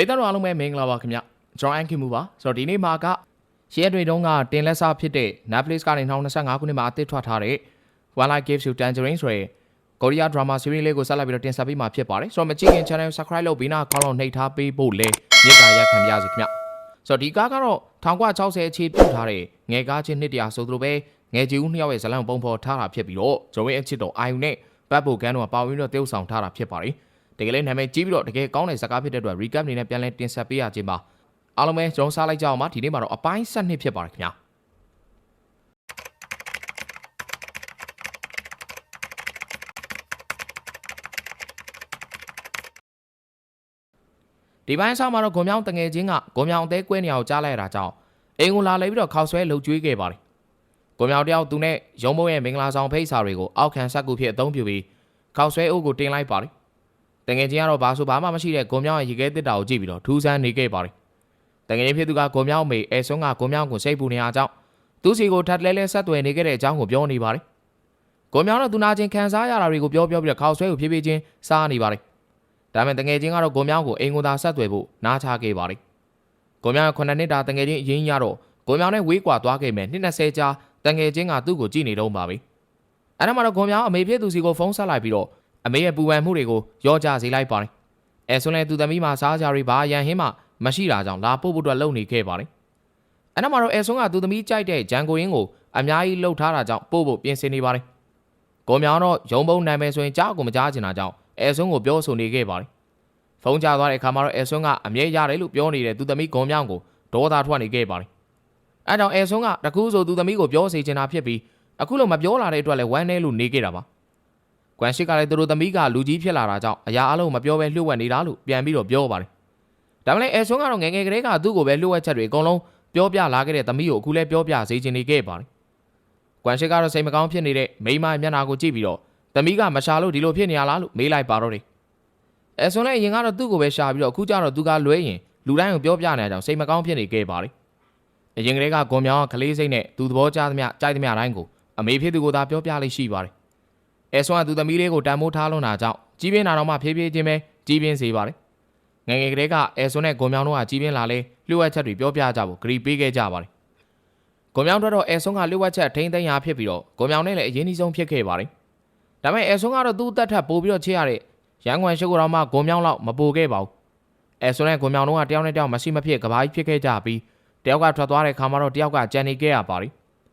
ရိသတ်တော်အားလုံးပဲမင်္ဂလာပါခင်ဗျကျွန်တော်အန်ကီမူပါဆိုတော့ဒီနေ့မှာကရှေ့တွေတုန်းကတင်လက်စားဖြစ်တဲ့ Netflix ကနေ2025ခုနှစ်မှာအသစ်ထွက်ထားတဲ့ One Life Gives You Tangerine ဆိုတဲ့ကိုရီးယားဒရာမာစီးရီးလေးကိုဆက်လက်ပြီးတော့တင်ဆက်ပေးမှာဖြစ်ပါတယ်ဆိုတော့မကြည့်ခင် channel subscribe လုပ်ပြီးနာခေါင်းလုံးနှိပ်ထားပေးဖို့လဲမြစ်တာရက်ခံပြစီခင်ဗျဆိုတော့ဒီကားကတော့1960အခြေပြုထားတဲ့ငယ်ကားချင်းနှစ်တရာဆိုသလိုပဲငယ်ကြီးဦးနှစ်ယောက်ရဲ့ဇလံပုံဖော်ထားတာဖြစ်ပြီးတော့ကျွန်တော်ရဲ့အချစ်တော်အာယုန်နဲ့ပတ်ဖို့ကန်တို့ကပါဝင်တော့တည်ဥဆောင်ထားတာဖြစ်ပါတယ် တကယ်လည်းနာမည်ကြီးပြီးတော့တကယ်ကောင်းတဲ့ဇာတ်ကားဖြစ်တဲ့အတွက် recap အနေနဲ့ပြန်လည်တင်ဆက်ပေးရခြင်းပါအားလုံးပဲကျွန်တော်စားလိုက်ကြအောင်ပါဒီနေ့မှာတော့အပိုင်း7နှစ်ဖြစ်ပါတယ်ခင်ဗျာဒီပိုင်းဆောက်မှာတော့ဂုံမြောင်းတငယ်ချင်းကဂုံမြောင်းအသေးကွဲနေအောင်ကြားလိုက်ရတာကြောင့်အိမ်ကိုလာလဲပြီးတော့ခောက်ဆွဲလှုပ်ကြွေးခဲ့ပါတယ်ဂုံမြောင်းတယောက်သူနဲ့ရုံမုံရဲ့မင်္ဂလာဆောင်ဖိတ်စာတွေကိုအောက်ခံဆက်ကူဖြစ်အသုံးပြုပြီးခောက်ဆွဲအုပ်ကိုတင်လိုက်ပါတယ် တငယ်ချင်းကတော့ဘာဆိုဘာမှမရှိတဲ့ဂုံမြောင်းရဲ့ရေခဲတစ်တာကိုကြည့်ပြီးတော့ထူးဆန်းနေခဲ့ပါတယ်တငယ်ချင်းဖြစ်သူကဂုံမြောင်းမေအဲဆွန်းကဂုံမြောင်းကိုစိတ်ပူနေအားကြောင့်သူစီကိုထပ်လဲလဲဆက်သွယ်နေခဲ့တဲ့အကြောင်းကိုပြောနေပါတယ်ဂုံမြောင်းတော့သူနာချင်းခံစားရတာတွေကိုပြောပြောပြီးတော့ခောက်ဆွဲကိုဖြည်းဖြည်းချင်းစားနေပါတယ်ဒါပေမဲ့တငယ်ချင်းကတော့ကိုမြောင်းကိုအိမ်ကိုသာဆက်သွယ်ဖို့နားချခဲ့ပါတယ်။ကိုမြောင်းက9နှစ်တာတငယ်ချင်းအရင်ရတော့ကိုမြောင်းနဲ့ဝေးကွာသွားခဲ့မယ်နှစ်20ကြာတငယ်ချင်းကသူ့ကိုကြည့်နေတော့ပါပဲ။အဲ့ဒါမှတော့ကိုမြောင်းအမေဖြစ်သူစီကိုဖုန်းဆက်လိုက်ပြီးတော့ အမေရဲ့ပူပန်မှုတွေကိုရောကြစေလိုက်ပါတယ်။အဲဆိုရင်သူသမီးမှာစားကြရီဘာရန်ဟင်းမှမရှိတာကြောင့်လာပို့ဖို့အတွက်လုပ်နေခဲ့ပါတယ်။အဲ့ဒါမှတော့အဲဆွန်းကသူသမီးကြိုက်တဲ့ဂျန်ကိုရင်းကိုအများကြီးလှုပ်ထားတာကြောင့်ပို့ဖို့ပြင်ဆင်နေပါတယ်။ကိုမြောင်းတော့ရုံပုံနိုင်မယ်ဆိုရင်ကြားကိုမကြားချင်တာကြောင့်အဲဆွန်းကိုပြောဆိုနေခဲ့ပါတယ်။ဖုန်းကြသွားတဲ့အခါမှာတော့အဲဆွန်းကအမြဲရတယ်လို့ပြောနေတဲ့သူသမီးဂုံမြောင်းကိုဒေါသထွက်နေခဲ့ပါတယ်။အဲကြောင့်အဲဆွန်းကတကူးဆိုသူသမီးကိုပြောစေချင်တာဖြစ်ပြီးအခုလိုမပြောလာတဲ့အတွက်လည်းဝမ်းနည်းလို့နေခဲ့တာပါ။ ကွမ်ရှိကလည်းသူတို့သမီးကလူကြီးဖြစ်လာတာကြောင့်အရာအလုံးမပြောဘဲလှုပ်ဝက်နေတာလို့ပြန်ပြီးတော့ပြောပါတယ်။ဒါမှလည်းအဲဆွန်းကတော့ငယ်ငယ်ကလေးကသူ့ကိုပဲလှုပ်ဝက်ချက်တွေအကုန်လုံးပြောပြလာခဲ့တဲ့သမီးကိုအခုလည်းပြောပြစေချင်နေခဲ့ပါတယ်။ကွမ်ရှိကတော့စိတ်မကောင်းဖြစ်နေတဲ့မိမမျက်နှာကိုကြည့်ပြီးတော့သမီးကမရှာလို့ဒီလိုဖြစ်နေရလားလို့မေးလိုက်ပါတော့တယ်။အဲဆွန်းလည်းအရင်ကတော့သူ့ကိုပဲရှာပြီးတော့အခုကျတော့သူကလွဲရင်လူတိုင်းကိုပြောပြနေကြအောင်စိတ်မကောင်းဖြစ်နေခဲ့ပါတယ်။အရင်ကလေးကဂွန်မြောင်းကကလေးစိတ်နဲ့သူသဘောကျသမျှကြိုက်သမျှတိုင်းကိုအမေဖြစ်သူကိုသာပြောပြလေးရှိပါတယ်။ အဲဆွန်းကသူသမီးလေးကိုတန်မိုးထားလွန်တာကြောင့်ကြီးပြင်းလာတော့မှဖြည်းဖြည်းချင်းပဲကြီးပြင်းစေပါတယ်။ငယ်ငယ်ကလေးကအဲဆွန်းနဲ့ဂွန်မြောင်းတို့ကကြီးပြင်းလာလဲလျှို့ဝှက်ချက်တွေပြောပြကြဖို့ဂရီပေးခဲ့ကြပါတယ်။ဂွန်မြောင်းတို့တော့အဲဆွန်းကလျှို့ဝှက်ချက်ထိန်းသိမ်းရာဖြစ်ပြီးတော့ဂွန်မြောင်းနဲ့လည်းအရင်ကြီးဆုံးဖြစ်ခဲ့ပါတယ်။ဒါပေမဲ့အဲဆွန်းကတော့သူ့အသက်ထက်ပိုပြီးတော့ချစ်ရတဲ့ရန်ကွမ်ရှိုးကောင်မှဂွန်မြောင်းလောက်မပိုခဲ့ပါဘူး။အဲဆွန်းနဲ့ဂွန်မြောင်းတို့ကတယောက်နဲ့တယောက်မရှိမဖြစ်ကဘာကြီးဖြစ်ခဲ့ကြပြီးတယောက်ကထွက်သွားတဲ့ခါမှာတော့တယောက်ကကြံနေခဲ့ရပါတယ်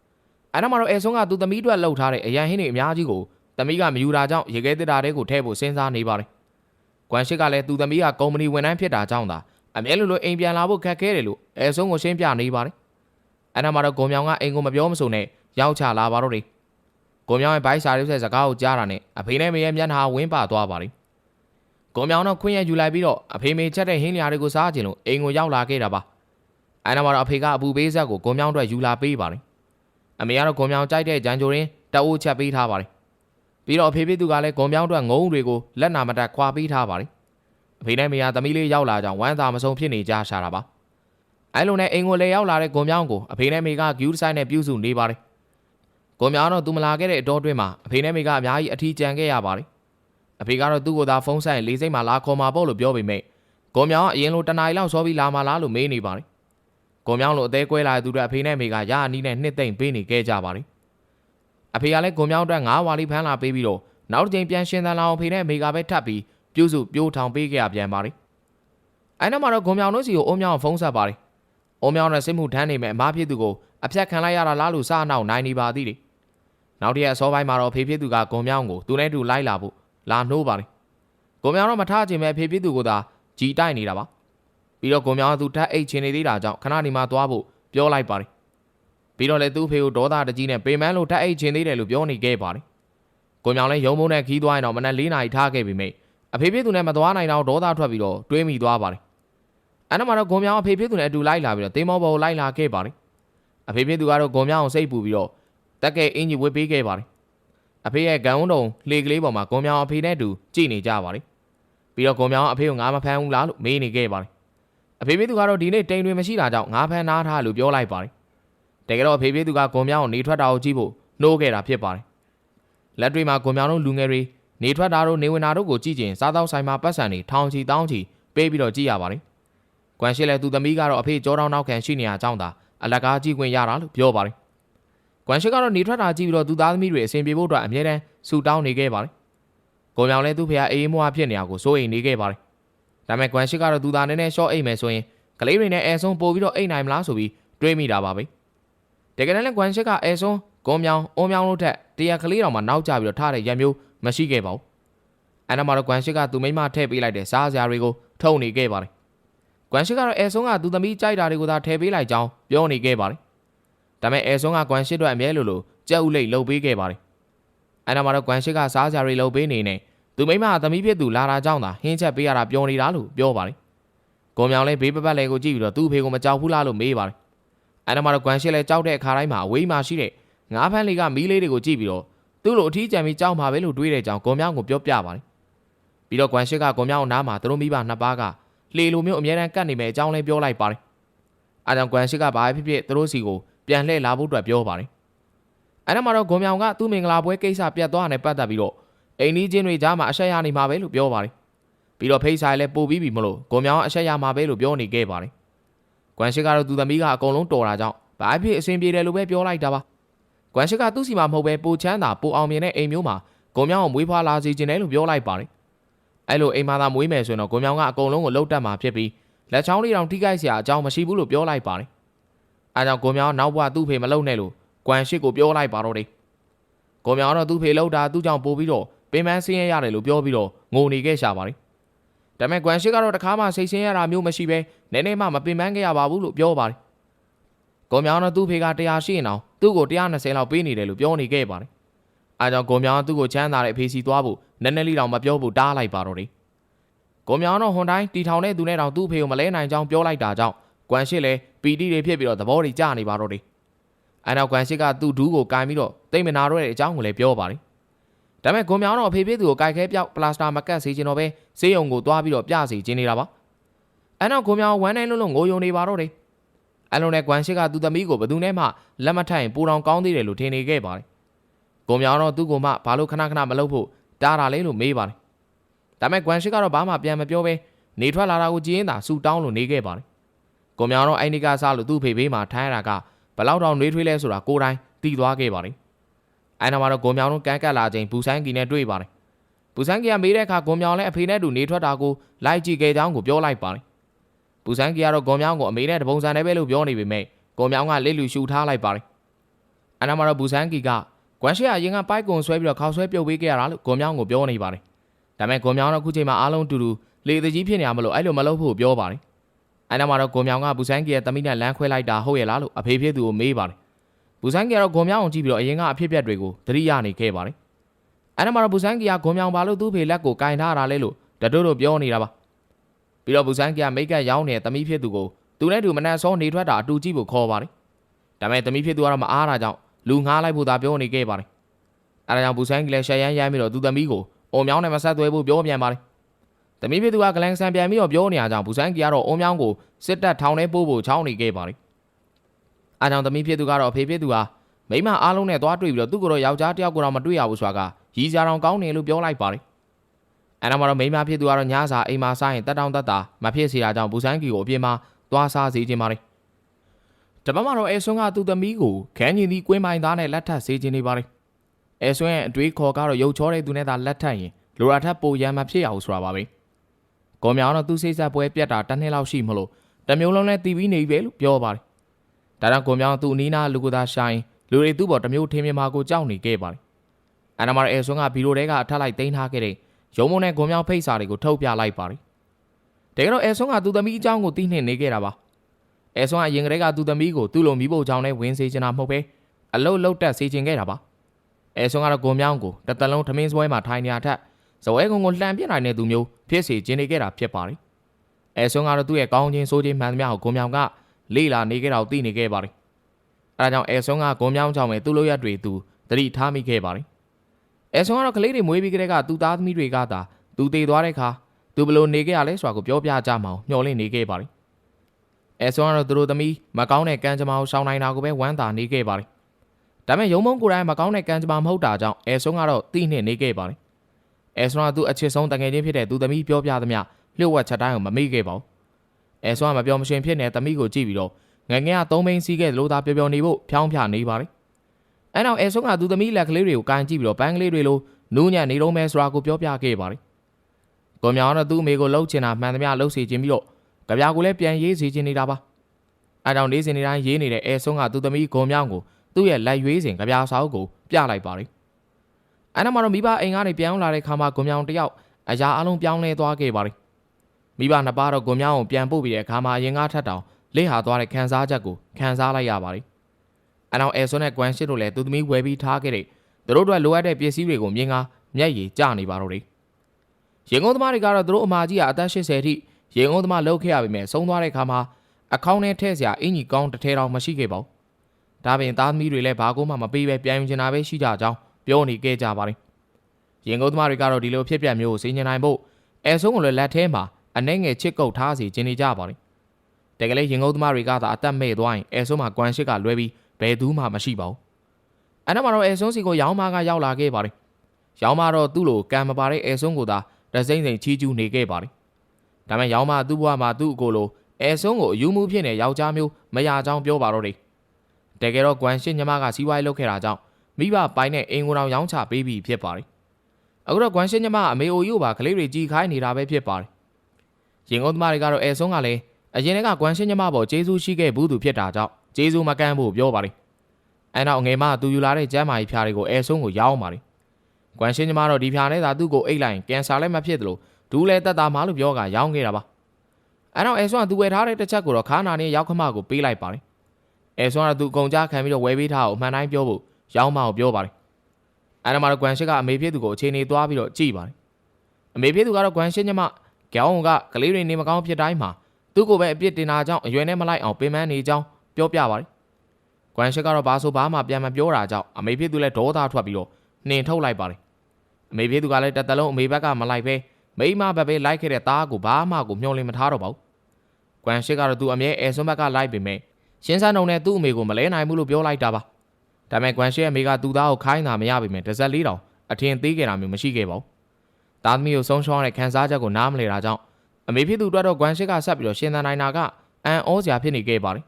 ။အဲ့ဒါမှတော့အဲဆွန်းကသူ့သမီးအတွက်လှုပ်ထားတဲ့အရန်ဟင်းတွေအများကြီးကို သမီးကမယူတာကြောင့်ရေခဲတစ်တာတွေကိုထဲဖို့စဉ်းစားနေပါတယ်။ကွမ်ရှိကလည်းသူ့သမီးကကုမ္ပဏီဝန်ထမ်းဖြစ်တာကြောင့်သာအမြဲလိုလိုအိမ်ပြန်လာဖို့ခက်ခဲတယ်လို့အဲဆွန်းကိုရှင်းပြနေပါတယ်။အဲ့ဒါမှတော့ဂုံမြောင်ကအိမ်ကိုမပြောမစုံနဲ့ရောက်ချလာပါတော့တယ်။ဂုံမြောင်ရဲ့ဘိုက်စာရုပ်ဆက်စကားကိုကြားတာနဲ့အဖေနဲ့မေရဲ့မျက်နှာဝင်းပါသွားပါတယ်။ဂုံမြောင်တော့ခွင့်ရယူလိုက်ပြီးတော့အဖေမေချက်တဲ့ဟင်းလျာတွေကိုစားကြင်လို့အိမ်ကိုရောက်လာခဲ့တာပါ။အဲ့ဒါမှတော့အဖေကအပူပေးဆက်ကိုဂုံမြောင်အတွက်ယူလာပေးပါတယ်။အမေကတော့ဂုံမြောင်ကြိုက်တဲ့ဂျန်ဂျိုရင်းတအိုးချက်ပေးထားပါတယ်။ ပြီးတော့အဖေဖေသူကလည်းဂုံမြောင်အတွက်ငုံတွေကိုလက်နာမတက်ခွာပေးထားပါတယ်။အဖေနဲ့မေကသမီးလေးရောက်လာကြောင်းဝမ်းသာမဆုံးဖြစ်နေကြရှာတာပါ။အဲလိုနဲ့အိမ်ကိုလေရောက်လာတဲ့ဂုံမြောင်ကိုအဖေနဲ့မေကဂယူးဆိုင်နဲ့ပြုစုနေပါတယ်။ဂုံမြောင်တော့သူမလာခဲ့တဲ့အတော်တွင်းမှာအဖေနဲ့မေကအများကြီးအထီးကျန်ခဲ့ရပါတယ်။အဖေကတော့သူ့ကိုသာဖုန်းဆိုင်လေးစိတ်မှလာခေါ်มาပေါ့လို့ပြောပေမဲ့ဂုံမြောင်ကအရင်လိုတနားရီလောက်စောပြီးလာမှလားလို့မေးနေပါတယ်။ဂုံမြောင်လိုအသေးကွဲလာတဲ့သူတွေအဖေနဲ့မေကရအနီးနဲ့နှစ်သိမ့်ပေးနေခဲ့ကြပါတယ်။ အဖေကလည်းဂုံမြောင်အတွက်ငါးဝါလီဖမ်းလာပေးပြီးတော့နောက်တစ်ချိန်ပြန်ရှင်သန်လာအောင်ဖေနဲ့မေကပဲထပ်ပြီးပြုစုပြိုးထောင်ပေးခဲ့ရပြန်ပါတယ်။အဲနောက်မှာတော့ဂုံမြောင်တို့စီကိုအုံမြောင်ဖုန်းဆက်ပါတယ်။အုံမြောင်နဲ့စစ်မှုထမ်းနေမဲ့အမားဖြစ်သူကိုအဖြတ်ခံလိုက်ရတာလားလို့စားနောက်နိုင်နေပါသေးတယ်။နောက်တရက်အစောပိုင်းမှာတော့ဖေဖြစ်သူကဂုံမြောင်ကိုသူနဲ့တူလိုက်လာဖို့လာနှိုးပါတယ်။ဂုံမြောင်တော့မထားခြင်းပဲဖေဖြစ်သူကသာကြည်တိုက်နေတာပါ။ပြီးတော့ဂုံမြောင်ကသူထပ်အိတ်ချင်နေသေးတာကြောင့်ခဏနေမှသွားဖို့ပြောလိုက်ပါတယ်။ ပြီးတော့လေသူ့ဖေကိုဒေါသတကြီးနဲ့ပေမန်းလို့ထပ်အိတ်ချင်သေးတယ်လို့ပြောနေခဲ့ပါတယ်။ဂုံမြောင်လည်းရုံမုံနဲ့ခီးသွားရင်တော့မနက်၄နာရီထားခဲ့ပြီမိတ်အဖေဖြစ်သူနဲ့မသွားနိုင်တော့ဒေါသထွက်ပြီးတော့တွေးမိသွားပါတယ်။အဲ့နောက်မှာတော့ဂုံမြောင်အဖေဖြစ်သူနဲ့အတူလိုက်လာပြီးတော့တင်းမောဘောကိုလိုက်လာခဲ့ပါတယ်။အဖေဖြစ်သူကတော့ဂုံမြောင်ကိုစိတ်ပူပြီးတော့တက်ကဲအင်ဂျီဝစ်ပေးခဲ့ပါတယ်။အဖေရဲ့ဂန်ဝန်းတုံလှေကလေးပေါ်မှာဂုံမြောင်အဖေနဲ့အတူကြည့်နေကြပါတယ်။ပြီးတော့ဂုံမြောင်အဖေကိုငါမဖမ်းဘူးလားလို့မေးနေခဲ့ပါတယ်။အဖေဖြစ်သူကတော့ဒီနေ့တိမ်တွေမရှိတာကြောင့်ငါဖမ်းနားထားလို့ပြောလိုက်ပါတယ်။ တကယ်တော့အဖေဖြစ်သူကဂုံမြောင်ကိုနေထွက်တာကိုကြည့်ဖို့နှိုးခဲ့တာဖြစ်ပါတယ်။လက်တွေမှာဂုံမြောင်တို့လူငယ်တွေနေထွက်တာတို့နေဝင်တာတို့ကိုကြည့်ကျင်စားသောက်ဆိုင်မှာပတ်စံတွေထောင်ချီတောင်းချီပေးပြီးတော့ကြည့်ရပါတယ်။ကွမ်ရှစ်လည်းသူသမီးကတော့အဖေကြောတောင်းနောက်ခံရှိနေရကြောင်းသာအလက်ကားကြည့်ခွင့်ရတာလို့ပြောပါတယ်။ကွမ်ရှစ်ကတော့နေထွက်တာကြည့်ပြီးတော့သူသားသမီးတွေအဆင်ပြေဖို့အတွက်အမြဲတမ်းဆူတောင်းနေခဲ့ပါတယ်။ကိုမြောင်လည်းသူ့ဖေအေးအေးမွားဖြစ်နေတာကိုစိုးရိမ်နေခဲ့ပါတယ်။ဒါပေမဲ့ကွမ်ရှစ်ကတော့သူသားနည်းနည်းရှော့အိတ်မယ်ဆိုရင်ကလေးတွေနဲ့အဲဆုံးပို့ပြီးတော့အိတ်နိုင်မလားဆိုပြီးတွေးမိတာပါပဲ။ တကယ်တမ်းလည်းကွမ်ရှစ်ကအဲဆုံးဂုံမြောင်အုံမြောင်တို့ထက်တရကလေးတော်မှနောက်ကျပြီးတော့ထားတဲ့ရံမျိုးမရှိခဲ့ပါဘူး။အဲ့ဒါမှတော့ကွမ်ရှစ်ကသူမိမထည့်ပေးလိုက်တဲ့စားစရာတွေကိုထုံနေခဲ့ပါတယ်။ကွမ်ရှစ်ကတော့အဲဆုံးကသူသမီးကြိုက်တာတွေကိုသာထည့်ပေးလိုက်ကြောင်းပြောနေခဲ့ပါတယ်။ဒါပေမဲ့အဲဆုံးကကွမ်ရှစ်တို့အမြဲလိုလိုကြက်ဥလိတ်လှုပ်ပေးခဲ့ပါတယ်။အဲ့ဒါမှတော့ကွမ်ရှစ်ကစားစရာတွေလှုပ်ပေးနေနေသူမိမကသမီးဖြစ်သူလာတာကြောင့်သာဟင်းချက်ပေးရတာပြောနေတာလို့ပြောပါတယ်။ကိုမြောင်လည်းဘေးပပတ်လဲကိုကြည့်ပြီးတော့သူ့အဖေကိုမကြောက်ဘူးလားလို့မေးပါတယ်။ အဲ့ဒါမှတော့ကွမ်ရှစ်လည်းကြောက်တဲ့အခါတိုင်းမှာအဝေးမှာရှိတဲ့ငါးဖန်းလေးကမီးလေးတွေကိုကြည့်ပြီးတော့သူ့လိုအထီးကျန်ပြီးကြောက်မှာပဲလို့တွေးတဲ့ကြောင်ကွန်မြောင်ကိုပြောပြပါတယ်။ပြီးတော့ကွမ်ရှစ်ကကွန်မြောင်နားမှာသူတို့မိဘနှစ်ပါးကလှေလိုမျိုးအများတန်းကတ်နေမယ်အကြောင်းလည်းပြောလိုက်ပါတယ်။အဲကြောင့်ကွမ်ရှစ်ကဘာဖြစ်ဖြစ်သူတို့စီကိုပြန်လှည့်လာဖို့အတွက်ပြောပါတယ်။အဲဒါမှတော့ကွန်မြောင်ကသူ့မင်္ဂလာပွဲကိစ္စပြတ်သွားတဲ့ပတ်သက်ပြီးတော့အိမ်နီးချင်းတွေကြားမှာအဆက်ရနေမှာပဲလို့ပြောပါတယ်။ပြီးတော့ဖိတ်ဆိုင်လည်းပို့ပြီးပြီမလို့ကွန်မြောင်အဆက်ရမှာပဲလို့ပြောနေခဲ့ပါတယ်။ ကွမ်ရှစ်ကတော့သူသမီးကအကုန်လုံးတော်တာကြောင့်ဘာဖြစ်အဆင်ပြေတယ်လို့ပဲပြောလိုက်တာပါ။ကွမ်ရှစ်ကသူ့စီမှာမဟုတ်ပဲပိုချမ်းသာပိုအောင်မြင်တဲ့အိမ်မျိုးမှာကွန်မြောင်ကိုမွေးဖွားလာစေခြင်းတယ်လို့ပြောလိုက်ပါတယ်။အဲ့လိုအိမ်မှာသာမွေးမယ်ဆိုရင်တော့ကွန်မြောင်ကအကုန်လုံးကိုလှုပ်တက်မှာဖြစ်ပြီးလက်ချောင်းလေးတောင်ထိခိုက်စရာအကြောင်းမရှိဘူးလို့ပြောလိုက်ပါတယ်။အဲကြောင့်ကွန်မြောင်နောက်ဘဝသူ့ဖေမလုံနဲ့လို့ကွမ်ရှစ်ကိုပြောလိုက်ပါတော့တယ်။ကွန်မြောင်ကတော့သူ့ဖေလှုပ်တာသူ့ကြောင့်ပို့ပြီးတော့ပင်ပန်းဆင်းရဲရတယ်လို့ပြောပြီးတော့ငိုနေခဲ့ရှာပါတယ်။ ဒါပေမဲ့ကွမ်ရှစ်ကတော့တခါမှစိတ်ဆင်းရဲတာမျိုးမရှိဘဲနည်းနည်းမှမပင်ပန်းခဲ့ရပါဘူးလို့ပြောပါတယ်။ကွန်မြောင်တော့သူ့ဖေကတရားရှိရင်အောင်သူ့ကို120လောက်ပေးနေတယ်လို့ပြောနေခဲ့ပါတယ်။အဲကြောင့်ကွန်မြောင်ကသူ့ကိုချမ်းသာတဲ့အဖေစီသွားဖို့နည်းနည်းလေးတောင်မပြောဖို့တားလိုက်ပါတော့တယ်။ကွန်မြောင်တော့ဟွန်တိုင်းတီထောင်တဲ့သူနဲ့တောင်သူ့ဖေကိုမလဲနိုင်ကြောင်းပြောလိုက်တာကြောင့်ကွမ်ရှစ်လည်းပီတီတွေဖြစ်ပြီးတော့သဘောတွေကျနေပါတော့တယ်။အဲနောက်ကွမ်ရှစ်ကသူ့ဒူးကိုကင်ပြီးတော့တိတ်မနာတော့တဲ့အကြောင်းကိုလည်းပြောပါတယ်။ ဒါပေမဲ့ကွန်မြောင်တော့အဖေဖေသူကိုကြိုက်ခဲပြောက်ပလာစတာမကတ်စေချင်တော့ပဲဆေးရုံကိုသွားပြီးတော့ပြစီခြင်းနေတာပါ။အဲနောက်ကွန်မြောင်ဝမ်းတိုင်းလုံးလုံးငိုယုံနေပါတော့တယ်။အဲလုံးနဲ့ကွမ်ရှစ်ကသူ့သမီးကိုဘယ်သူနဲ့မှလက်မထိုင်ပူတော်ကောင်းသေးတယ်လို့ထင်နေခဲ့ပါတယ်။ကွန်မြောင်တော့သူ့ကိုမှဘာလို့ခဏခဏမလုပ်ဖို့တားတာလဲလို့မေးပါတယ်။ဒါပေမဲ့ကွမ်ရှစ်ကတော့ဘာမှပြန်မပြောဘဲနေထွက်လာတာကိုကြည်ရင်သာဆူတောင်းလို့နေခဲ့ပါတယ်။ကွန်မြောင်တော့အိုင်နီကစားလို့သူ့ဖေဖေးမှာထိုင်းရတာကဘလောက်တောင်နှွေးထွေးလဲဆိုတာကိုယ်တိုင်သိသွားခဲ့ပါတယ်။ အဲနောက်မှာတော့ကွန်မြောင်တို့ကန်းကတ်လာချိန်ဘူဆိုင်ကီနဲ့တွေ့ပါတယ်။ဘူဆိုင်ကီကမေးတဲ့အခါကွန်မြောင်လည်းအဖေနဲ့တူနေထွက်တာကိုလိုက်ကြည့်ခဲ့ကြောင်းကိုပြောလိုက်ပါတယ်။ဘူဆိုင်ကီကတော့ကွန်မြောင်ကိုအမေနဲ့တပုံစံနဲ့ပဲလို့ပြောနေပေမဲ့ကွန်မြောင်ကလက်လူရှူထားလိုက်ပါတယ်။အဲနောက်မှာတော့ဘူဆိုင်ကီကကွမ်ရှီအရင်ကပိုက်ကွန်ဆွဲပြီးတော့ခေါက်ဆွဲပြုတ်ပေးခဲ့ရတာလို့ကွန်မြောင်ကိုပြောနေပါတယ်။ဒါပေမဲ့ကွန်မြောင်တော့အခုချိန်မှာအားလုံးတူတူလေတကြီးဖြစ်နေရမလို့အဲ့လိုမလုပ်ဖို့ပြောပါတယ်။အဲနောက်မှာတော့ကွန်မြောင်ကဘူဆိုင်ကီရဲ့တမိနဲ့လမ်းခွဲလိုက်တာဟုတ်ရဲ့လားလို့အဖေဖြစ်သူကိုမေးပါတယ်။ ဘူဆိုင်ကီကတော့ကွန်မြောင်ကိုကြည့်ပြီးတော့အရင်ကအဖြစ်အပျက်တွေကိုသတိရနေခဲ့ပါတယ်။အဲနောက်မှာတော့ဘူဆိုင်ကီကကွန်မြောင်ဘာလို့သူ့ဖေလက်ကိုကင်ထားတာလဲလို့တတိုးတို့ပြောနေတာပါ။ပြီးတော့ဘူဆိုင်ကီကမိတ်ကပ်ရောင်းနေတဲ့တမိဖြစ်သူကိုသူနဲ့တူမနက်စောနေထွက်တာအတူကြည့်ဖို့ခေါ်ပါတယ်။ဒါပေမဲ့တမိဖြစ်သူကတော့မအားတာကြောင့်လူငှားလိုက်ဖို့သာပြောနေခဲ့ပါတယ်။အဲဒါကြောင့်ဘူဆိုင်ကီလည်းရှက်ရမ်းရမ်းပြီးတော့သူသမီးကိုအုံမြောင်းနဲ့မဆက်သွဲဖို့ပြောပြန်ပါတယ်။တမီးဖြစ်သူကဂလန်ဆန်ပြန်ပြီးတော့ပြောနေရကြောင်းဘူဆိုင်ကီကတော့အုံမြောင်းကိုစစ်တပ်ထောင်ထဲပို့ဖို့ချောင်းနေခဲ့ပါတယ်။ အဲကြောင့်တမီးဖြစ်သူကတော့အဖေဖြစ်သူဟာမိမအားလုံးနဲ့သွားတွေ့ပြီးတော့သူ့ကိုတော့ယောက်ျားတစ်ယောက်ကိုတော့မတွေ့ရဘူးဆိုတာကရီးစားတောင်ကောင်းနေလို့ပြောလိုက်ပါတယ်။အဲနောက်မှာတော့မိမဖြစ်သူကတော့ညစာအိမ်မှာစားရင်တက်တောင်တက်တာမဖြစ်စေတာကြောင့်ဘူဆိုင်ကီကိုအပြင်မှာသွားစားစေခြင်းပါတယ်။တပတ်မှာတော့အဲဆွန်းကသူ့သမီးကိုခန်းကြီးသီးကွင်းပိုင်သားနဲ့လက်ထပ်စေခြင်းနေပါတယ်။အဲဆွန်းရဲ့အတွေးခေါ်ကတော့ရုပ်ချောတဲ့သူနဲ့သာလက်ထပ်ရင်လိုရာထပ်ပိုရံမဖြစ်ရဘူးဆိုတာပါပဲ။ကော်မြောင်တော့သူ့စိတ်ဆက်ပွဲပြတ်တာတစ်နှစ်လောက်ရှိမလို့တမျိုးလုံးနဲ့တီးပြီးနေပြီပဲလို့ပြောပါတယ်။ ဒါကြောင့်ကော်မြောင်သူ့အနီးနားလူကသားဆိုင်လူတွေသူ့ပေါ်တမျိုးထင်းမြမာကိုကြောက်နေခဲ့ပါတယ်။အနာမရအဲဆွန်းကဘီလိုတဲကအထက်လိုက်တင်းထားခဲ့တဲ့ရုံမုံနဲ့ကွန်မြောင်ဖိတ်စာတွေကိုထုတ်ပြလိုက်ပါတယ်။တကယ်တော့အဲဆွန်းကသူ့သမီးအကြောင်းကိုသိနှင်နေခဲ့တာပါ။အဲဆွန်းကအရင်ကတည်းကသူ့သမီးကိုသူ့လိုမိဖို့ကြောင့်နဲ့ဝင်စေချင်တာမဟုတ်ပဲအလုတ်လုတ်တက်စေချင်ခဲ့တာပါ။အဲဆွန်းကတော့ကွန်မြောင်ကိုတစ်သက်လုံးထမင်းစွဲမှာထိုင်နေရထက်ဇဝဲကုံကိုလှန်ပြစ်နိုင်တဲ့သူမျိုးဖြစ်စေခြင်းနေခဲ့တာဖြစ်ပါတယ်။အဲဆွန်းကတော့သူ့ရဲ့ကောင်းခြင်းဆိုးခြင်းမှန်သမျှကိုကွန်မြောင်က လေ့လာနေခဲ့တာကိုသိနေခဲ့ပါတယ်။အဲဒါကြောင့်အဲဆွန်းကကွန်မြောင်ကြောင့်ပဲသူ့လိုရက်တွေသူသတိထားမိခဲ့ပါတယ်။အဲဆွန်းကတော့ကလေးတွေမွေးပြီးကတည်းကသူ့သားသမီးတွေကသာသူတည်သွားတဲ့အခါသူဘလို့နေခဲ့ရလဲဆိုတာကိုပြောပြကြမအောင်မျှော်လင့်နေခဲ့ပါတယ်။အဲဆွန်းကတော့သူတို့သမီးမကောင်းတဲ့ကံကြမ္မာကိုရှောင်နိုင်တာကိုပဲဝမ်းသာနေခဲ့ပါတယ်။ဒါပေမဲ့ရုံမုံကိုယ်တိုင်မကောင်းတဲ့ကံကြမ္မာမဟုတ်တာကြောင့်အဲဆွန်းကတော့တိနှင့်နေခဲ့ပါတယ်အဲဆွမ်းကသူ့အချစ်ဆုံးတငယ်ချင်းဖြစ်တဲ့သူသမီးပြောပြသမျှလျှို့ဝှက်ချက်တိုင်းကိုမမေ့ခဲ့ပါဘူး အဲဆွမ်းမပြောမရှင်ဖြစ်နေသမီးကိုကြည့်ပြီးတော့ငယ်ငယ်ကသုံးမင်းစီးခဲ့လို့သာပျော်ပျော်နေဖို့ဖြောင်းဖြနေပါတယ်အဲနောက်အဲဆွမ်းကသူသမီးလက်ကလေးတွေကိုကန်ကြည့်ပြီးတော့ပန်းကလေးတွေလိုနူးညံ့နေတော့မဲဆိုတာကိုပြောပြခဲ့ပါတယ်ကိုမြောင်ကတော့သူ့အမေကိုလှုပ်ချင်တာမှန်သမျှလှုပ်စီခြင်းပြီးတော့ကြပြာကိုလည်းပြန်ရေးစီခြင်းနေတာပါအဲကြောင့်နေစဉ်နေတိုင်းရေးနေတဲ့အဲဆွမ်းကသူ့သမီးကိုမြောင်ကိုသူ့ရဲ့လက်ရွေးစဉ်ကြပြာစာအုပ်ကိုပြလိုက်ပါတယ်အဲနောက်မှာတော့မိဘအိမ်ကနေပြန်လာတဲ့ခါမှာကိုမြောင်တယောက်အရာအလုံးပြောင်းလဲသွားခဲ့ပါတယ် မိဘနှစ်ပါးတော့ကိုမြောင်ကိုပြန်ပို့ပြီးတဲ့အခါမှာအရင်ကထပ်တောင်လက်ဟာသွားတဲ့ခံစားချက်ကိုခံစားလိုက်ရပါတယ်အဲနောက်အဲဆွမ်းနဲ့ကွမ်ရှစ်တို့လည်းသူ့သမီးဝယ်ပြီးထားခဲ့တဲ့သူတို့တို့လိုအပ်တဲ့ပစ္စည်းတွေကိုမြင်ကမျက်ရည်ကျနေပါတော့တယ်ရင်ကုန်သမားတွေကတော့သူတို့အမာကြီးကအသက်80အထိရင်ကုန်သမားလုပ်ခဲ့ရပေမဲ့ဆုံးသွားတဲ့ခါမှာအကောင့်နဲ့ထည့်စရာအင်ကြီးကောင်းတစ်ထဲတောင်မရှိခဲ့ပါဘူး။ဒါပြင်သားသမီးတွေလည်းဘာကိုမှမပေးပဲပြန်ယူချင်တာပဲရှိကြကြောင်းပြောနေခဲ့ကြပါတယ်။ရင်ကုန်သမားတွေကတော့ဒီလိုဖြစ်ပျက်မျိုးကိုစိညင်နိုင်ဖို့အဲဆုံးကိုလည်းလက်ထဲမှာ အနှဲငယ်ချစ်ကုတ်ထားစီခြင်းနေကြပါတယ်။တကယ်လည်းရင်ကုန်သမားတွေကသာအသက်မဲ့သွားရင်အဲဆုံးမှာကွမ်ရှစ်ကလွဲပြီးဘယ်သူမှမရှိပါဘူး။အဲ့နောက်မှာတော့အဲဆုံးစီကိုရောင်းမကရောက်လာခဲ့ပါတယ်။ရောင်းမတော့သူ့လိုကံမပါတဲ့အဲဆုံးကိုသာတစိမ့်စိမ့်ချီးကျူးနေခဲ့ပါတယ်။ဒါပေမဲ့ရောင်းမသူ့ဘဝမှာသူ့အကိုလိုအဲဆုံးကိုအယူမှုဖြစ်နေယောက်ျားမျိုးမရကြောင်းပြောပါတော့တယ်။တကယ်တော့ကွမ်ရှစ်ညီမကစီးပွားရေးလုပ်ခဲ့တာကြောင့်မိဘပိုင်းနဲ့အင်ကိုတောင်ရောင်းချပေးပြီးဖြစ်ပါတယ်။အခုတော့ကွမ်ရှစ်ညီမအမေအိုယူပါကလေးတွေကြီးခိုင်းနေတာပဲဖြစ်ပါတယ်။ ရင်ကုန်သမားတွေကတော့အဲဆုံးကလည်းအရင်ကကွမ်ရှစ်ညီမပေါ်ကျေးဇူးရှိခဲ့ဘူးသူဖြစ်တာကြောင့်ကျေးဇူးမကန့်ဖို့ပြောပါတယ်။အဲနောက်ငယ်မသူယူလာတဲ့ကျမ်းမာရေးဖြားတွေကိုအဲဆုံးကိုရောင်းပါတယ်။ကွမ်ရှင်းညီမတော့ဒီဖြာနဲ့သာသူ့ကိုအိတ်လိုက်ရင်ကင်ဆာလည်းမဖြစ်သလိုဒူးလည်းတက်တာမှလို့ပြောကရောင်းခဲ့တာပါ။အဲနောက်အဲဆွမ်းကသူဝယ်ထားတဲ့တစ်ချက်ကိုတော့ခါနာနဲ့ရောက်ခမကိုပေးလိုက်ပါတယ်။အဲဆွမ်းကသူအကုန်ကြားခံပြီးတော့ဝယ်ပေးထားအောင်အမှန်တိုင်းပြောဖို့ရောင်းမအောင်ပြောပါတယ်။အဲနောက်မှာတော့ကွမ်ရှစ်ကအမေဖြစ်သူကိုအခြေအနေသွားပြီးတော့ကြည့်ပါတယ်။အမေဖြစ်သူကတော့ကွမ်ရှင်းညီမ ကျောင်းကကလေးတွေနေမကောင်းဖြစ်တိုင်းမှာသူ့ကိုပဲအပြစ်တင်တာကြောင့်အရွယ်နဲ့မလိုက်အောင်ပင်ပန်းနေကြောင်းပြောပြပါတယ်။ကွမ်ရှစ်ကတော့ဘာဆိုဘာမှပြန်မပြောတာကြောင့်အမေဖြစ်သူလည်းဒေါသထွက်ပြီးတော့နှင်ထုတ်လိုက်ပါတယ်။အမေဖြစ်သူကလည်းတသက်လုံးအမေဘက်ကမလိုက်ပဲမိမဘက်ပဲလိုက်ခဲ့တဲ့သားကိုဘာမှကိုမျှော်လင့်မထားတော့ပါဘူး။ကွမ်ရှစ်ကတော့သူအမြဲအဲဆွမ်းဘက်ကလိုက်ပေမဲ့ရှင်းစန်းုံနဲ့သူ့အမေကိုမလဲနိုင်ဘူးလို့ပြောလိုက်တာပါ။ဒါပေမဲ့ကွမ်ရှစ်ရဲ့အမေကသူ့သားကိုခိုင်းတာမရပေမဲ့တစ်စက်လေးတောင်အထင်သေးခဲ့တာမျိုးမရှိခဲ့ပါဘူး။ သားသမီးကိုဆုံးရှုံးတဲ့ခံစားချက်ကိုနားမလဲတာကြောင့်အမေဖြစ်သူအတွက်တော့ကွမ်ရှစ်ကဆက်ပြီးတော့ရှင်းသန်နိုင်တာကအန်ဩစရာဖြစ်နေခဲ့ပါတယ်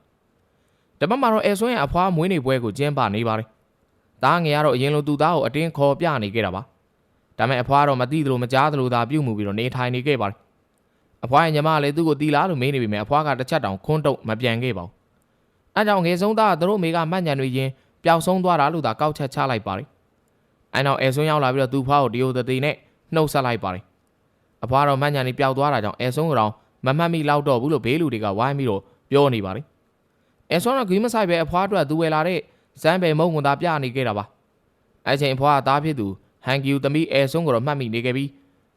။တပတ်မှာတော့အဲဆွမ်းရဲ့အဖွားမွေးနေ့ပွဲကိုကျင်းပနေပါတယ်။သားငယ်ကတော့အရင်လိုသူ့သားကိုအတင်းခေါ်ပြနေခဲ့တာပါ။ဒါပေမဲ့အဖွားတော့မသိသလိုမကြားသလိုသာပြုတ်မှုပြီးတော့နေထိုင်နေခဲ့ပါတယ်။အဖွားရဲ့ညီမကလည်းသူ့ကိုတီလားလို့မေးနေပေမဲ့အဖွားကတစ်ချက်တောင်ခွန်းတုံမပြန်ခဲ့ပါဘူး။အဲကြောင့်ငယ်ဆုံးသားကသူတို့မိကမှတ်ညံတွေရင်ပျောက်ဆုံးသွားတာလို့သာကောက်ချက်ချလိုက်ပါတယ်။အဲနောက်အဲဆွမ်းရောက်လာပြီးတော့သူ့ဖွားကိုတယိုတသေးနဲ့ နှုတ်ဆက်လိုက်ပါတယ်။အဖွားတော့မှတ်ညံတွေပျောက်သွားတာကြောင့်အဲဆွမ်းကတော့မမှတ်မိလောက်တော့ဘူးလို့ဘေးလူတွေကဝိုင်းပြီးတော့ပြောနေပါတယ်။အဲဆွမ်းကဂီးမဆိုင်ပဲအဖွားအတွက်သူဝယ်လာတဲ့ဇမ်းပဲမုံဝန်သားပြနေခဲ့တာပါ။အဲချိန်အဖွားကသားဖြစ်သူဟန်ကီယူသမီးအဲဆွမ်းကိုတော့မှတ်မိနေခဲ့ပြီး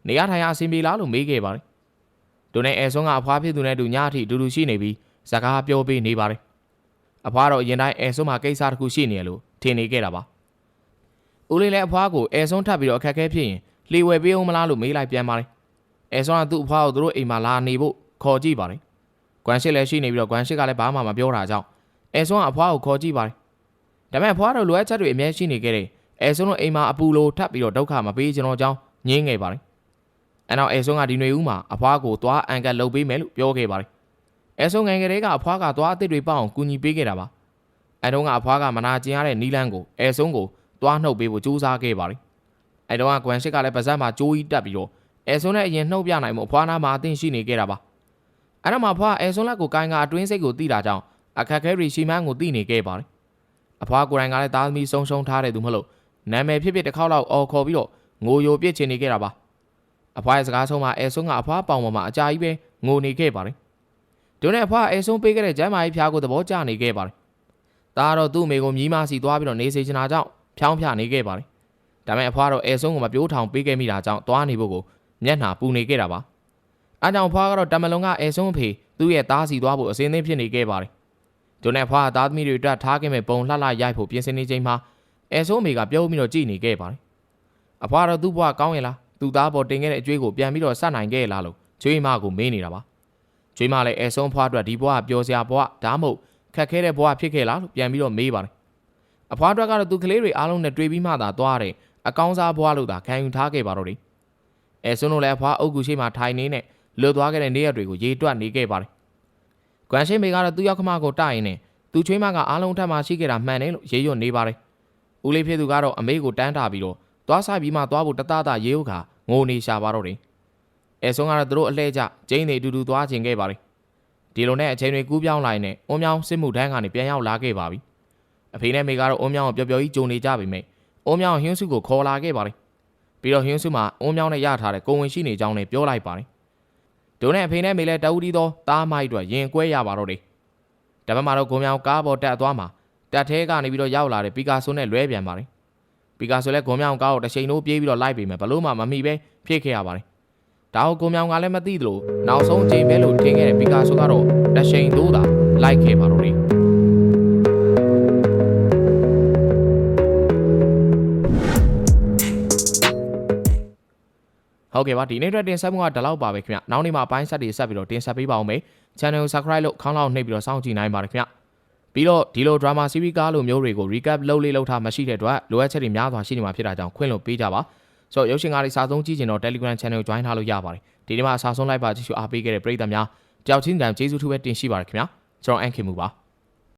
နေရထိုင်ရအဆင်ပြေလားလို့မေးခဲ့ပါတယ်။ဒိုနဲ့အဲဆွမ်းကအဖွားဖြစ်သူနဲ့တူညအထိအတူတူရှိနေပြီးစကားပြောပေးနေပါတယ်။အဖွားတော့အရင်တိုင်းအဲဆွမ်းမှာကိစ္စတစ်ခုရှိနေရလို့ထင်နေခဲ့တာပါ။ဦးလေးလည်းအဖွားကိုအဲဆွမ်းထပ်ပြီးတော့အခက်အခဲဖြစ်ရင် လှေဝယ်ပေးအောင်မလားလို့မေးလိုက်ပြန်ပါတယ်။အဲဆွမ်းကသူ့အဖွားကိုသူတို့အိမ်မှာလာနေဖို့ခေါ်ကြည့်ပါတယ်။ကွမ်ရှစ်လည်းရှိနေပြီးတော့ကွမ်ရှစ်ကလည်းဘာမှမပြောတာကြောင့်အဲဆွမ်းကအဖွားကိုခေါ်ကြည့်ပါတယ်။ဒါပေမဲ့အဖွားတို့လိုအပ်ချက်တွေအများကြီးရှိနေခဲ့တဲ့အဲဆွမ်းတို့အိမ်မှာအပူလိုထပ်ပြီးတော့ဒုက္ခမပေးကျွန်တော်ကြောင်းညင်းငယ်ပါတယ်။အဲနောက်အဲဆွမ်းကဒီຫນွေဦးမှာအဖွားကိုသွားအန်ကတ်လုပ်ပေးမယ်လို့ပြောခဲ့ပါတယ်။အဲဆွမ်းငယ်ကလေးကအဖွားကသွားအစ်စ်တွေပေါအောင်ကူညီပေးခဲ့တာပါ။အဲတုန်းကအဖွားကမနာကျင်ရတဲ့နီလန်းကိုအဲဆွမ်းကိုသွားနှုတ်ပေးဖို့ကြိုးစားခဲ့ပါတယ်။ အဲတုန်းကကွမ်ရှစ်ကလည်းပါဇက်မှာကြိုးကြီးတက်ပြီးတော့အဲဆွမ်းနဲ့အရင်နှုတ်ပြနိုင်မှုအဖွားနာမှာအသင့်ရှိနေခဲ့တာပါ။အဲတော့မှအဖွားအဲဆွမ်းလက်ကိုကိုင်းကအတွင်းစိတ်ကိုတိတာကြောင့်အခက်ခဲရီရှိမှန်းကိုတိနေခဲ့ပါတယ်။အဖွားကိုယ်တိုင်ကလည်းသားသမီးဆုံးရှုံးထားတဲ့သူမဟုတ်လို့နာမည်ဖြစ်ဖြစ်တစ်ခေါက်လောက်အော်ခေါ်ပြီးတော့ငိုယိုပြစ်ချင်နေခဲ့တာပါ။အဖွားရဲ့စကားဆုံးမှာအဲဆွမ်းကအဖွားပေါင်ပေါ်မှာအကြာကြီးပဲငိုနေခဲ့ပါတယ်။ဒုနဲ့အဖွားအဲဆွမ်းပေးခဲ့တဲ့ကျမ်းမာရေးဖျားကိုသဘောကျနေခဲ့ပါတယ်။ဒါကတော့သူ့အမေကိုမြီးမစီသွားပြီးတော့နေစေချင်တာကြောင့်ဖြောင်းဖြနေခဲ့ပါတယ်။ ဒါပေမဲ့အဖွားတော့အဲဆွမ်းကိုမပြိုးထောင်ပေးခဲ့မိတာကြောင့်သွားနေဖို့ကိုမျက်နှာပူနေခဲ့တာပါ။အားကြောင့်အဖွားကတော့တမလုံကအဲဆွမ်းအဖေသူ့ရဲ့သားစီသွားဖို့အစင်းသင်းဖြစ်နေခဲ့ပါတယ်။ဒုနဲ့အဖွားကသားသမီးတွေအတွက်ထားခဲ့မဲ့ပုံလှလှရိုက်ဖို့ပြင်ဆင်နေချိန်မှာအဲဆွမ်းအမေကပြုံးပြီးတော့ကြည်နေခဲ့ပါတယ်။အဖွားတော့သူ့ဘဝကောင်းရဲ့လားသူ့သားပေါ်တင်ခဲ့တဲ့အကျွေးကိုပြန်ပြီးတော့ဆက်နိုင်ခဲ့လားလို့ကျွေးမကိုမေးနေတာပါ။ကျွေးမလည်းအဲဆွမ်းဖွားအတွက်ဒီဘဝပျော်စရာဘဝဒါမှမဟုတ်ခက်ခဲတဲ့ဘဝဖြစ်ခဲ့လားလို့ပြန်ပြီးတော့မေးပါတယ်။အဖွားအတွက်ကတော့သူကလေးတွေအားလုံးနဲ့တွေ့ပြီးမှသာသွားတယ် အကောင်းစားဘဝလို့သာခံယူထားခဲ့ပါတော့တယ်။အဲဆွမ်းတို့လည်းအဖွားအုပ်ကူရှိမှထိုင်နေနဲ့လွတ်သွားခဲ့တဲ့နေရက်တွေကိုရေတွက်နေခဲ့ပါတယ်ကွမ်ရှင်းမေကတော့သူ့ရောက်ခမကိုတိုက်ရင်နဲ့သူချွေးမကအားလုံးထပ်မှရှိခဲ့တာမှန်တယ်လို့ရေးရွတ်နေပါတယ်ဦးလေးဖြစ်သူကတော့အမေကိုတန်းတာပြီးတော့သွားဆိုင်ပြီးမှသွားဖို့တသားသားရေးဟုတ်ကငိုနေရှာပါတော့တယ်အဲဆုံးကတော့သူတို့အလှဲ့ကျကျင်းနေအတူတူသွားခြင်းခဲ့ပါတယ်ဒီလိုနဲ့အချိန်တွေကူးပြောင်းလာရင်နဲ့အုံမြောင်းစစ်မှုထမ်းကနေပြန်ရောက်လာခဲ့ပါပြီအဖေနဲ့မေကတော့အုံမြောင်းကိုပျော်ပျော်ကြီးကြုံနေကြပြီမဲ့ အုံမြောင်းဟင်းစုကိုခေါ်လာခဲ့ပါတယ်ပြီးတော့ဟင်းစုမှာအုံမြောင်းနဲ့ရထားတဲ့ကိုဝင်ရှိနေကြောင်းနဲ့ပြောလိုက်ပါတယ်ဒုနဲ့အဖေနဲ့မေလည်းတအူးတီသောတားမိုက်အတွက်ရင်ကွဲရပါတော့တယ်တပတ်မှာတော့ကိုမြောင်းကားပေါ်တက်သွားမှာတက်သေးကနေပြီးတော့ရောက်လာတဲ့ပီကာဆိုနဲ့လွဲပြန်ပါတယ်ပီကာဆိုလည်းကိုမြောင်းကားကိုတစ်ချိန်လုံးပြေးပြီးတော့လိုက်ပေမဲ့ဘလို့မှမမိပဲဖြစ်ခဲ့ရပါတယ်ဒါကိုကိုမြောင်းကလည်းမသိသလိုနောက်ဆုံးချိန်ပဲလို့ထင်ခဲ့တဲ့ပီကာဆိုကတော့တစ်ချိန်သိုးသာလိုက်ခဲ့ပါတော့တယ် ဟုတ်ကဲ့ပါဒီနေ့အတွက်တင်ဆက်မှုကဒီလောက်ပါပဲခင်ဗျနောက်နေ့မှာအပိုင်းဆက်တွေဆက်ပြီးတော့တင်ဆက်ပေးပါအောင်မယ် channel ကို subscribe လုပ်ခေါင်းလောက်နှိပ်ပြီးတော့စောင့်ကြည့်နိုင်ပါတယ်ခင်ဗျပြီးတော့ဒီလို drama series ကားလိုမျိုးတွေကို recap လုပ်လေးလုပ်ထားမရှိတဲ့အတွက်လိုအပ်ချက်တွေများစွာရှိနေမှာဖြစ်တာကြောင့်ခွင့်လို့ပေးကြပါဆိုတော့ရုပ်ရှင်ကားတွေစာဆုံးကြည့်ချင်တော့ Telegram channel ကို join ထားလို့ရပါတယ်ဒီနေ့မှာစာဆုံးလိုက်ပါကြည့်ရှုအားပေးခဲ့တဲ့ပရိသတ်များတယောက်ချင်းတန်ကျေးဇူးထူးပဲတင်ရှိပါတယ်ခင်ဗျကျွန်တော်အန်ခင်မူပါ